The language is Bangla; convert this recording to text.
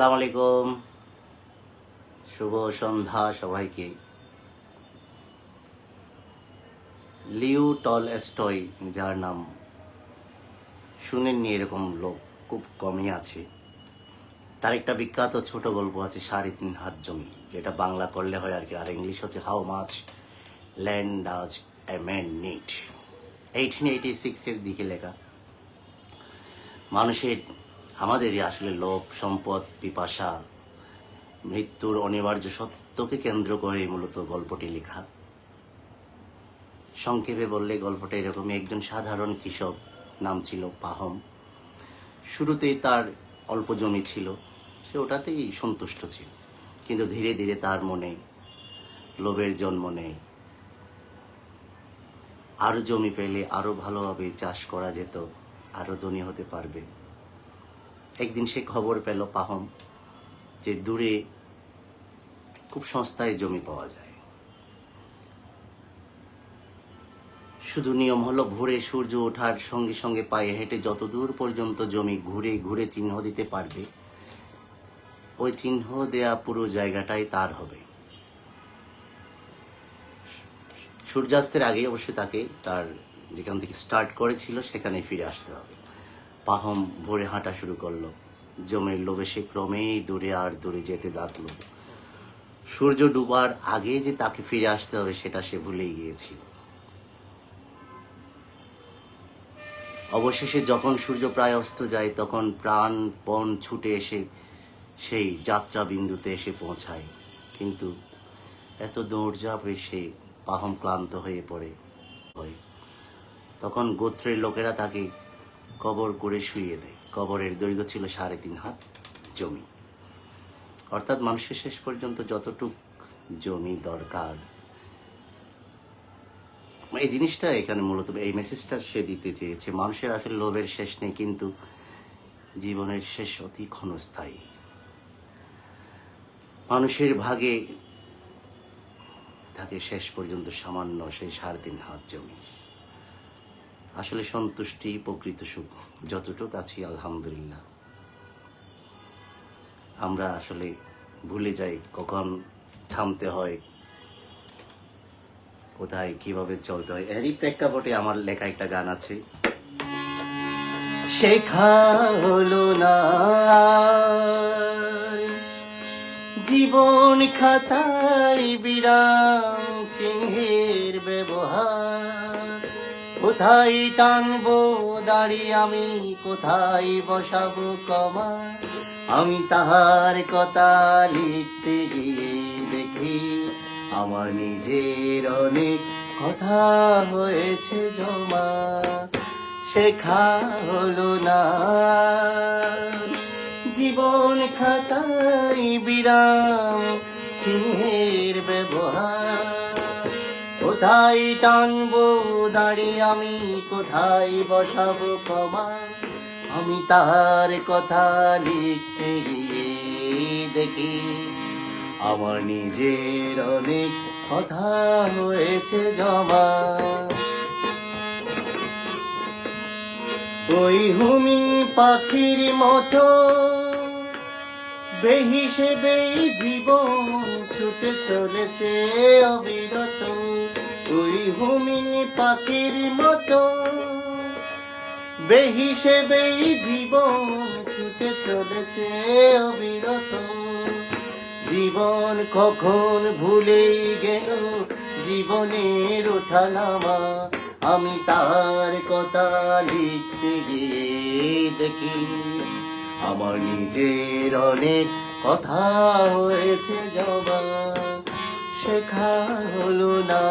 আসসালামু আলাইকুম শুভ সন্ধ্যা সবাইকে। লিউ টল এস্টয় যার নাম শুনেননি এরকম লোক, খুব কমই আছে। তার একটা বিখ্যাত ছোট গল্প আছে, সাড়ে তিন হাত জমি, যেটা বাংলা করলে হয় আর কি, আর ইংলিশ হচ্ছে how much land does a man need eighteen eighty সিক্সের দিকে লেখা। মানুষের আমাদেরই আসলে লোভ, সম্পদ, পিপাসা, মৃত্যুর অনিবার্য সত্যকে কেন্দ্র করে মূলত গল্পটি লেখা। সংক্ষেপে বললে গল্পটা এরকমই, একজন সাধারণ কৃষক, নাম ছিল পাহম। শুরুতেই তার অল্প জমি ছিল, সে ওটাতেই সন্তুষ্ট ছিল। কিন্তু ধীরে ধীরে তার মনে, লোভের জন্ম নেয় আরও জমি পেলে আরও ভালোভাবে চাষ করা যেত, আরও ধনী হতে পারবে। একদিন সে খবর পেল পাহম যে দূরে খুব সস্তায় জমি পাওয়া যায়। শুধু নিয়ম হলো ভোরে সূর্য ওঠার সঙ্গে সঙ্গে পায়ে হেঁটে যত দূর পর্যন্ত জমি ঘুরে ঘুরে চিহ্ন দিতে পারবে, ওই চিহ্ন দেয়া পুরো জায়গাটাই তার হবে। সূর্যাস্তের আগে অবশ্যই তাকে তার যেখান থেকে স্টার্ট করেছিল, সেখানে ফিরে আসতে হবে। পাহম ভোরে হাঁটা শুরু করল। জমির লোভে সে ক্রমেই দূরে আর দূরে যেতে লাগল। সূর্য ডুবার আগে যে তাকে ফিরে আসতে হবে, সেটা সে ভুলেই গিয়েছিল। অবশেষে যখন সূর্য প্রায় অস্ত যায়, তখন প্রাণপণ ছুটে এসে সেই যাত্রা বিন্দুতে এসে পৌঁছায়। কিন্তু এত দৌড়ঝাঁপে সে পাহম ক্লান্ত হয়ে পড়ে। হয় তখন গোত্রের লোকেরা তাকে কবর করে শুইয়ে দেয়। কবরের দৈর্ঘ্য ছিল সাড়ে তিন হাত জমি। অর্থাৎ মানুষের শেষ পর্যন্ত যতটুক জমি দরকার। এই জিনিসটা এখানে মূলত, এই মেসেজটা সে দিতে চেয়েছে। মানুষের আসলে লোভের শেষ নেই, কিন্তু জীবনের শেষ অতি ক্ষণস্থায়ী। মানুষের ভাগে থাকে শেষ পর্যন্ত সামান্য সেই সাড়ে তিন হাত জমি। আসলে সন্তুষ্টি প্রকৃত সুখ। যতটুকু আছি, আলহামদুলিল্লাহ। আমরা আসলে ভুলে যাই কখন থামতে হয়, কোথায়, কীভাবে চলতে হয়। এরই প্রেক্ষাপটে আমার লেখা একটা গান আছে। শেখা হলো না জীবন খাতায় বিরাম, চিহ্নের ব্যবহার। কোথায় টানবো? দাড়ি আমি কোথায় বসাবো কমা আমি তাহার কথা লিখতে গিয়ে দেখি আমার নিজের অনেক কথা হয়েছে জমা। শেখা হলো না। জীবন খাতায় বিরাম ব্যবহার কোথায় টানবো দাঁড়ি? আমি কোথায় বসাবো কমা আমি তার কথা লিখতে গিয়ে দেখি আমার নিজের অনেক কথা হয়েছে জমা। ওই হুমি পাখির মতো বেহিসেবে জীবন ছুটে চলেছে অবিরত। ওই হুমি পাখির মতো। বেহিসেবে জীবন ছুটে চলেছে অবিরত। জীবন কখন ভুলেই গেল, জীবনের ওঠানামা। আমি তার কথা লিখতে গিয়ে দেখি, আমার নিজের অনেক কথা হয়েছে জমা। শেখা হলো না।